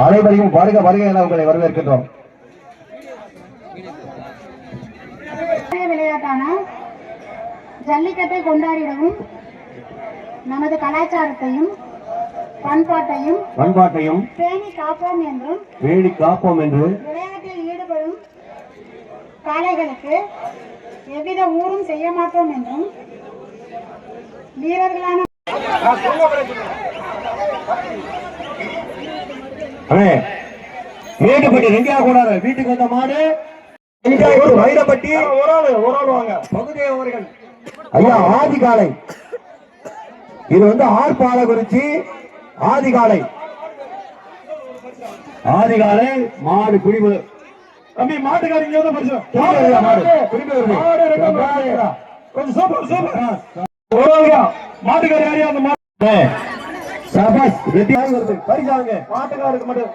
அனைவரையும் வருக வருக என உங்களை வரவேற்கின்றோம். விளையாட்டான ஜல்லிக்கட்டை கொண்டாடிடவும் நமது கலாச்சாரத்தையும் பண்பாட்டையும் பண்பாட்டையும் பேணி காப்போம் என்றும் வேடி காப்போம் என்று விளையாட்டில் ஈடுபடும் காளைகளுக்கு எவ்வித ஊரும் செய்ய மாட்டோம் என்றும் வீரர்களான அண்ணே மேட்டுப்பட்டி ரெண்டியா கூடாது வீட்டுக்கு வந்த மாடு வைரப்பட்டி ஒரு ஆளு ஒரு ஆள் வாங்க பகுதி அவர்கள். ஐயா ஆதிகாலை இது வந்து ஆர்ப்பாலகுறிச்சி ஆதிகாலை ஆதிகாலை மாடு குடிவு தம்பி மாட்டுக்காரி இங்க வந்து குடிவு மாடு. மாடு. வருது. கொஞ்சம் சூப்பர் சூப்பர். மாட்டுக்காரி யாரையா அந்த மாட்டு ஏ, சபாஸ் ரெட்டியாக வருது. பரிசாங்க மாட்டுக்காருக்கு மட்டும்.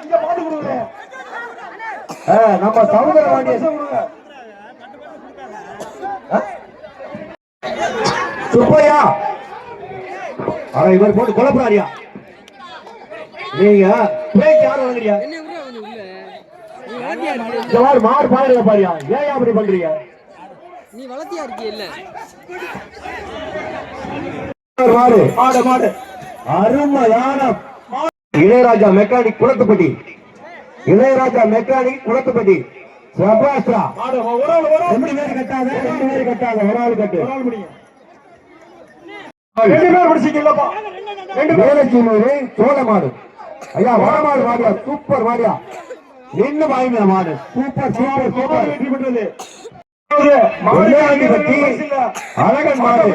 இங்க- கொடுக்குறேன் ஆ, நம்ம சகோதர வாண்டிய கொடுங்க சுப்பையா? அட இவர் போட்டு குழப்பறாரியா நீங்க பேச்சு யாரும் இந்த மாதிரி மாடு பாருங்க பாரியா. ஏன் அப்படி பண்றீங்க? நீ வளர்த்தியா ஒரு மாடு மாடு மாடு. அருமையான. இளையராஜா மெக்கானிக் குளத்துப்பட்டி. இளையராஜா மெக்கானிக் குளத்துப்பட்டி. சபாஸ்ரா ரெண்டு பேர் கட்டாத ரெண்டு பேர் கட்டாத ஒரு ஆள் கட்டு. ரெண்டு பேர் பிடிச்சிக்கலப்பா. ரெண்டு வேலைச்சீனூரு சோழ மாடு ஐயா வடமாடு மாடியா சூப்பர் மாடியா நின்னு வாங்கின மாடு. சூப்பர் சூப்பர் சூப்பர் வெற்றி பெற்றது. அழகன் மாடு.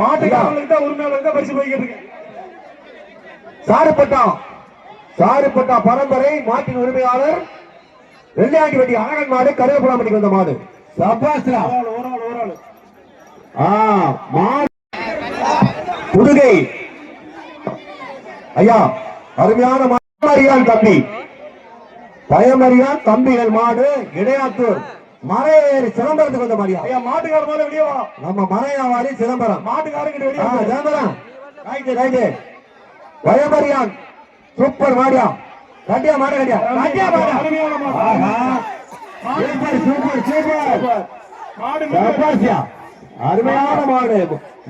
மாட்டுக்காரங்களுக்கு தான் உரிமையாளருக்கு தான் பரிசு போய்கிட்டு இருக்கு சாருப்பட்டா சாருப்பட்டா பரம்பரை மாட்டின் உரிமையாளர் வெள்ளையாண்டி பட்டி அழகன் மாடு கருவேப்பலாமட்டிக்கு வந்த மாடு. சபாஸ்ரா புதுகை ஐயா அருமையான மரியன் தம்பி. பயமறியான் தம்பிகள் மாடு இடையாத்தூர். மறையேறி சிதம்பரத்துக்கு வந்த மாதிரியா? ஐயா மாட்டுக்கார மேல வெளியே வா. நம்ம மறையாவாரி சிதம்பரம். மாட்டுக்காரங்கிட்ட வெளியே வா. சிதம்பரம். ரைட்டு ரைட்டு பயமறியான் சூப்பர் மாடியா? கட்டியா மாடு கட்டியா? கட்டியா மாடு அருமையான மாடு. ஆஹா. Super super super. மாடு மிக- சபாசியா அருமையான மாடு.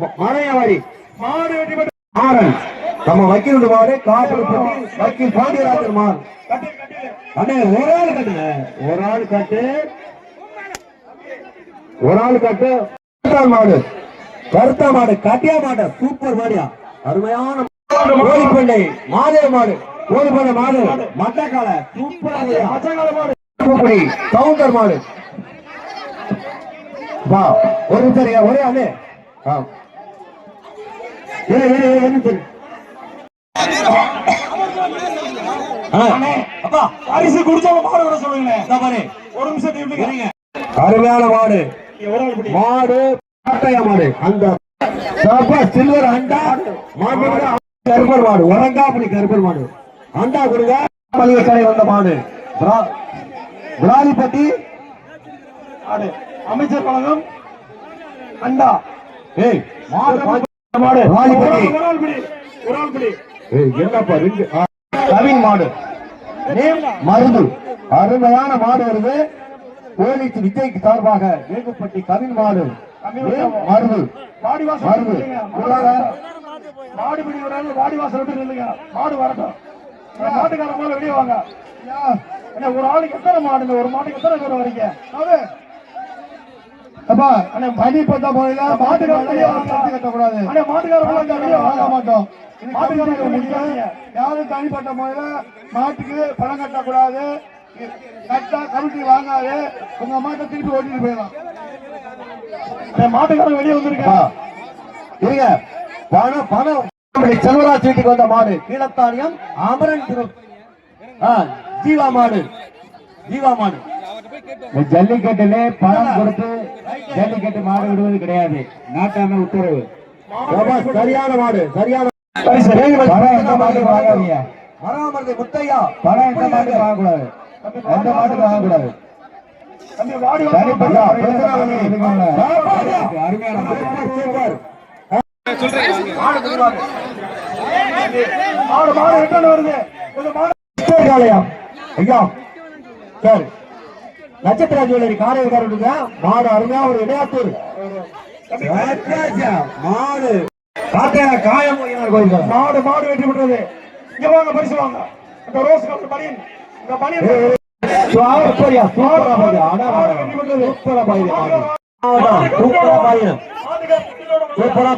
ம- மறையாவாரி மாடு வெற்றி பெற்று. ஆரன் நம்ம வக்கீல் மாடு காப்பல் பட்டி வக்கீல் மாடு ஒரு ஆள் கட்டுங்க ஒரு ஆள் கட்டு. ஒரு ஆள் கட்டு. கருத்தா மாடு. கருத்த மாடு. கட்டியா மாடு. சூப்பர் மாடியா. அருமையான கோழிப்பண்ணை. மாதே மாடு. கோழிப்பண்ணை மாடு. மட்டக்கால. சூப்பரா மாடு. தூக்குடி கவுண்டர் மாடு. வா. ஒரு நிமிஷம் ஒரே ஆளு. ஆ. இரு, இரு, அப்பா பரிசு குடிச்சவங்க மாடு விட சொல்லுங்களேன் ஒரு நிமிஷம் இருங்க அருமையான மாடு. மாடு காட்டையா மாடு. அந்த சில்வர் அண்டா மாடு கருப்பர் மாடு. கருப்பர் மாடு. அண்டா கொடுங்க மளிகை கடை வந்த மாடு. விராலிப்பட்டி மாடு. அமைச்சர் பழகம் அண்டா. ஏய் மாடு விராலிப்பட்டி என்னப்பா ரெண்டு கவின் மருது. அருமையான மாடு வருது. போலீஸ் விஜய்க்கு சார்பாக வேகுப்பட்டி கவின் மாடு. மருது மருது. உள்ளார. மாடு பிடி விடாது வாடி வாசல் விட்டு நில்லுங்க மாடு வரட்டும். மாட்டுக்கார மேல வெளியே வாங்க. அண்ணே, ஒரு ஆளுக்கு எத்தனை மாடுங்க? ஒரு மாட்டுக்கு எத்தனை பேர் வரீங்க? அப்பா அண்ணே மணி பத்தா போயில மாட்டுக்கார வெளியே கட்டக்கூடாது அண்ணே மாட்டுக்கார இங்க வெளியே வாங்க. மாட்டோம் மாட்டுக்கார முடியாது யாரும் தனிப்பட்ட முறையில மாட்டுக்கு பணம் கட்டக்கூடாது. கட்டா கமிட்டி வாங்காது. உங்க மாட்டை திருப்பி ஓட்டிட்டு போயிடலாம். மாட்டுக்காரன் வெளியே இருங்க. பணம் பணம். செல்வராஜ் வீட்டுக்கு வந்த மாடு. கீழத்தானியம் அமரன் திரு ஆ, ஜீவா மாடு. ஜீவா மாடு. ஜல்லிக்கட்டுல பணம் கொடுத்து ஜல்லிக்கட்டு மாடு விடுவது கிடையாது. நாட்டாம உத்தரவு. சரியான மாடு சரியான பணம் எந்த மாடு வாங்காதீங்க. மராமரதி முத்தையா. பணம் எந்த மாடு வாங்கக்கூடாது. எந்த மாட்டுக்கு வாங்கக்கூடாது நட்சத்திர ஜுவல்லரி காரையர் மாடு அருமையா ஒரு இடையாத்தூர் மாடு காத்தையா காயம் மாடு மாடு வெற்றி பெற்றது இங்க வாங்க பரிசு வாங்க. இந்த ரோஸ் கலர் மரியன் சூப்பரா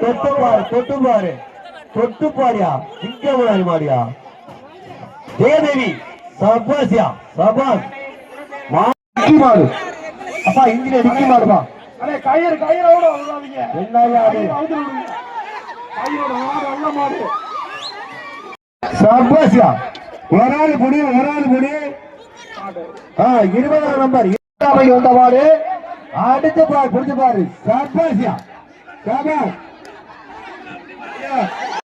தொட்டு பாரு தொட்டு பாரு. தொட்டு பாரியா இங்க முன்னாடி மாடியா. ஜெயதேவி சபாசியா சபாஸ். மாடி மாடு. அப்பா இந்தியில நிக்கி மாடுப்பா அண்ணே கயிறு கயிறோட விடாதீங்க என்னையா அது? கயிறு அவுத்து விடுங்க கயிறோட மாடு நல்ல மாடு. சபாசியா ஒரு ஆள் குடி ஒரு ஆள் குடி இருபதாம் நம்பர். இருபதாம் வந்த மாடு அடுத்து பாரு புரிஞ்சு பாரு சபாசியா சபாஸ்